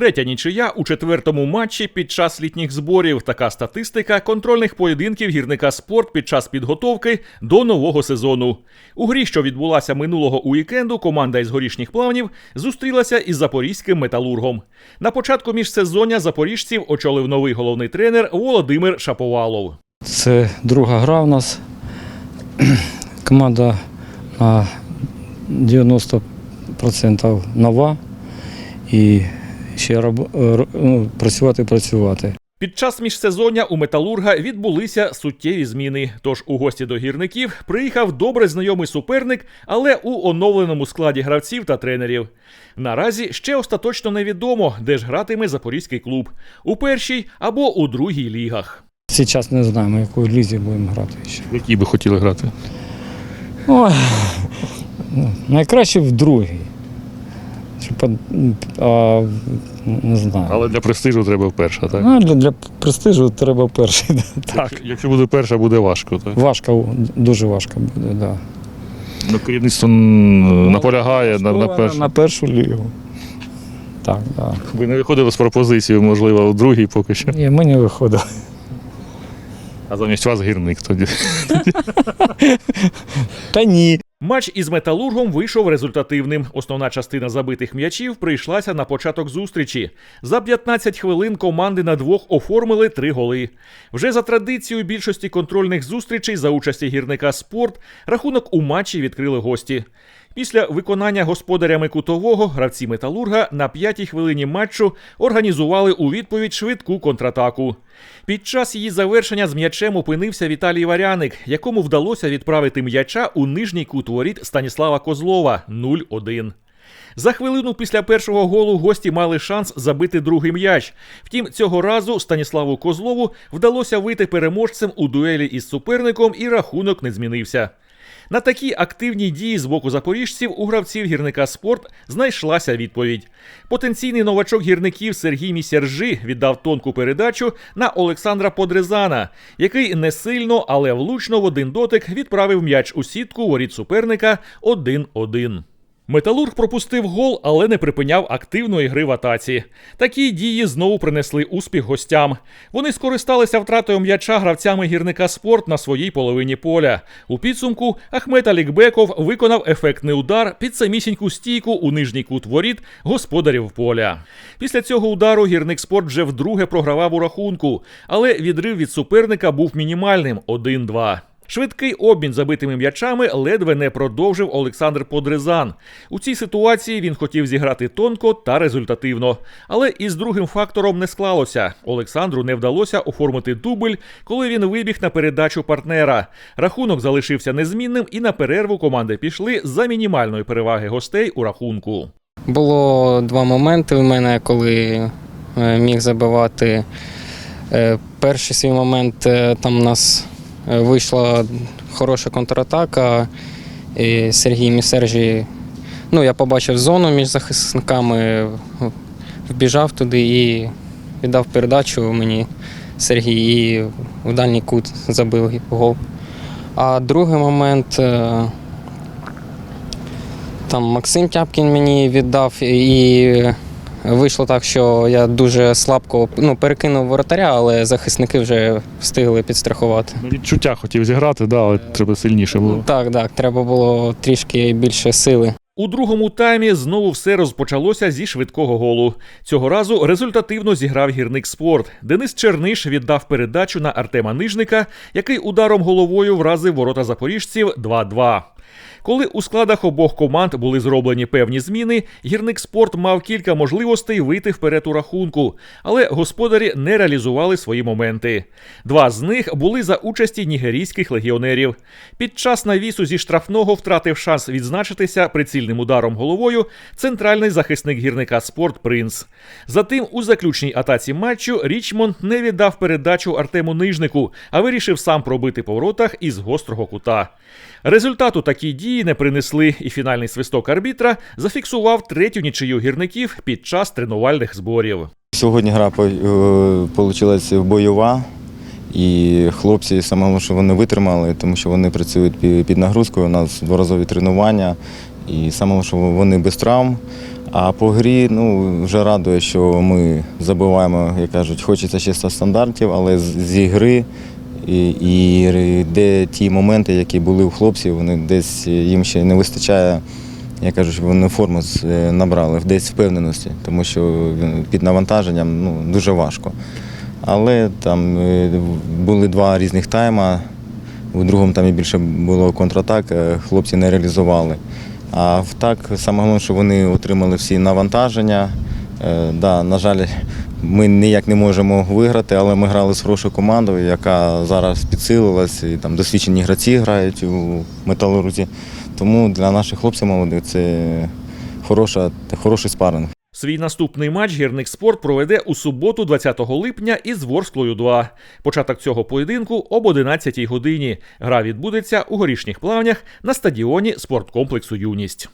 Третя нічия у четвертому матчі під час літніх зборів. Така статистика контрольних поєдинків гірника спорт під час підготовки до нового сезону. У грі, що відбулася минулого уікенду, команда із горішніх плавнів зустрілася із запорізьким металургом. На початку міжсезоння запоріжців очолив новий головний тренер Володимир Шаповалов. Це друга гра у нас. Команда на 90% нова. І ще раб- р- ну, працювати, працювати. Під час міжсезоння у металурга відбулися суттєві зміни. Тож у гості до гірників приїхав добре знайомий суперник, але у оновленому складі гравців та тренерів. Наразі ще остаточно невідомо, де ж гратиме запорізький клуб у першій або у другій лігах. Зараз не знаємо, якої лізі будемо грати ще. В якій би хотіли грати? Ой, ну, найкраще в другій. Щоб, а, не знаю. Але для престижу треба перша, так? Ну, для, для престижу треба перший. Так. Якщо- Якщо буде перша, буде важко. Так? Важко, дуже важко буде, так. Да. Ну, керівництво наполягає на, на першу. на першу лігу. Так, так. Ви не виходили з пропозицією, можливо, у другій поки що. Ні, ми не виходили. А замість вас гірник тоді. Та ні. Матч із металургом вийшов результативним. Основна частина забитих м'ячів прийшлася на початок зустрічі. За 15 хвилин команди на двох оформили три голи. Вже за традицією більшості контрольних зустрічей за участі гірника спорт рахунок у матчі відкрили гості. Після виконання господарями кутового гравці металурга на п'ятій хвилині матчу організували у відповідь швидку контратаку. Під час її завершення з м'ячем опинився Віталій Варяник, якому вдалося відправити м'яча у нижній кут воріт Станіслава Козлова 0-1. За хвилину після першого голу гості мали шанс забити другий м'яч. Втім, цього разу Станіславу Козлову вдалося вийти переможцем у дуелі із суперником, і рахунок не змінився. На такі активні дії з боку запоріжців у гравців гірника спорт знайшлася відповідь. Потенційний новачок гірників Сергій Місяржи віддав тонку передачу на Олександра Подрезана, який не сильно, але влучно в один дотик відправив м'яч у сітку воріт суперника 1-1. Металург пропустив гол, але не припиняв активної гри в атаці. Такі дії знову принесли успіх гостям. Вони скористалися втратою м'яча гравцями гірника спорт на своїй половині поля. У підсумку Ахмет Алікбеков виконав ефектний удар під самісіньку стійку у нижній кут воріт господарів поля. Після цього удару гірник спорт вже вдруге програвав у рахунку, але відрив від суперника був мінімальним 1-2. Швидкий обмін забитими м'ячами ледве не продовжив Олександр Подрезан. У цій ситуації він хотів зіграти тонко та результативно. Але із другим фактором не склалося. Олександру не вдалося оформити дубль, коли він вибіг на передачу партнера. Рахунок залишився незмінним, і на перерву команди пішли за мінімальної переваги гостей у рахунку. Було два моменти у мене, коли е, міг забивати. Е, Перший свій момент е, там нас вийшла хороша контратака. І Сергій Місержі, ну, я побачив зону між захисниками, вбіжав туди і віддав передачу мені Сергій і в дальній кут забив гол. А другий момент. е, там Максим Тяпкін мені віддав, і вийшло так, що я дуже слабко ну, перекинув воротаря, але захисники вже встигли підстрахувати. Відчуття хотів зіграти, да, але треба сильніше було. Так, так, треба було трішки більше сили. У другому таймі знову все розпочалося зі швидкого голу. Цього разу результативно зіграв гірник спорт. Денис Черниш віддав передачу на Артема Нижника, який ударом головою вразив ворота запоріжців 2-2. Коли у складах обох команд були зроблені певні зміни, гірник спорт мав кілька можливостей вийти вперед у рахунку, але господарі не реалізували свої моменти. Два з них були за участі нігерійських легіонерів. Під час навісу зі штрафного втратив шанс відзначитися прицільним ударом головою центральний захисник гірника спорт Принц. Затим у заключній атаці матчу Річмонд не віддав передачу Артему Нижнику, а вирішив сам пробити по воротах із гострого кута. Результату такі дії не принесли, і фінальний свисток арбітра зафіксував третю нічию гірників під час тренувальних зборів. Сьогодні гра вийшла бойова, і хлопці саме що вони витримали, тому що вони працюють під нагрузкою. У нас дворазові тренування, І саме що вони без травм. А по грі ну, вже радує, що ми забиваємо, як кажуть, хочеться ще 100 стандартів, але з, зі гри і, де ті моменти, які були у хлопців, вони десь їм ще не вистачає, як кажуть, щоб вони форму е, набрали, десь впевненості, тому що е, під навантаженням ну, дуже важко. Але там е, були два різних тайма. У другому там і більше було контратак, е, хлопці не реалізували. А так, саме головне, що вони отримали всі навантаження. Е, да, на жаль, ми ніяк не можемо виграти, але ми грали з хорошою командою, яка зараз підсилилась, і там досвідчені гравці грають у металурзі. Тому для наших хлопців молодих це хороша, хороший спаринг. Свій наступний матч гірник спорт проведе у суботу, 20 липня, із Ворсклою 2. Початок цього поєдинку об 11 годині. Гра відбудеться у горішніх плавнях на стадіоні спорткомплексу Юність.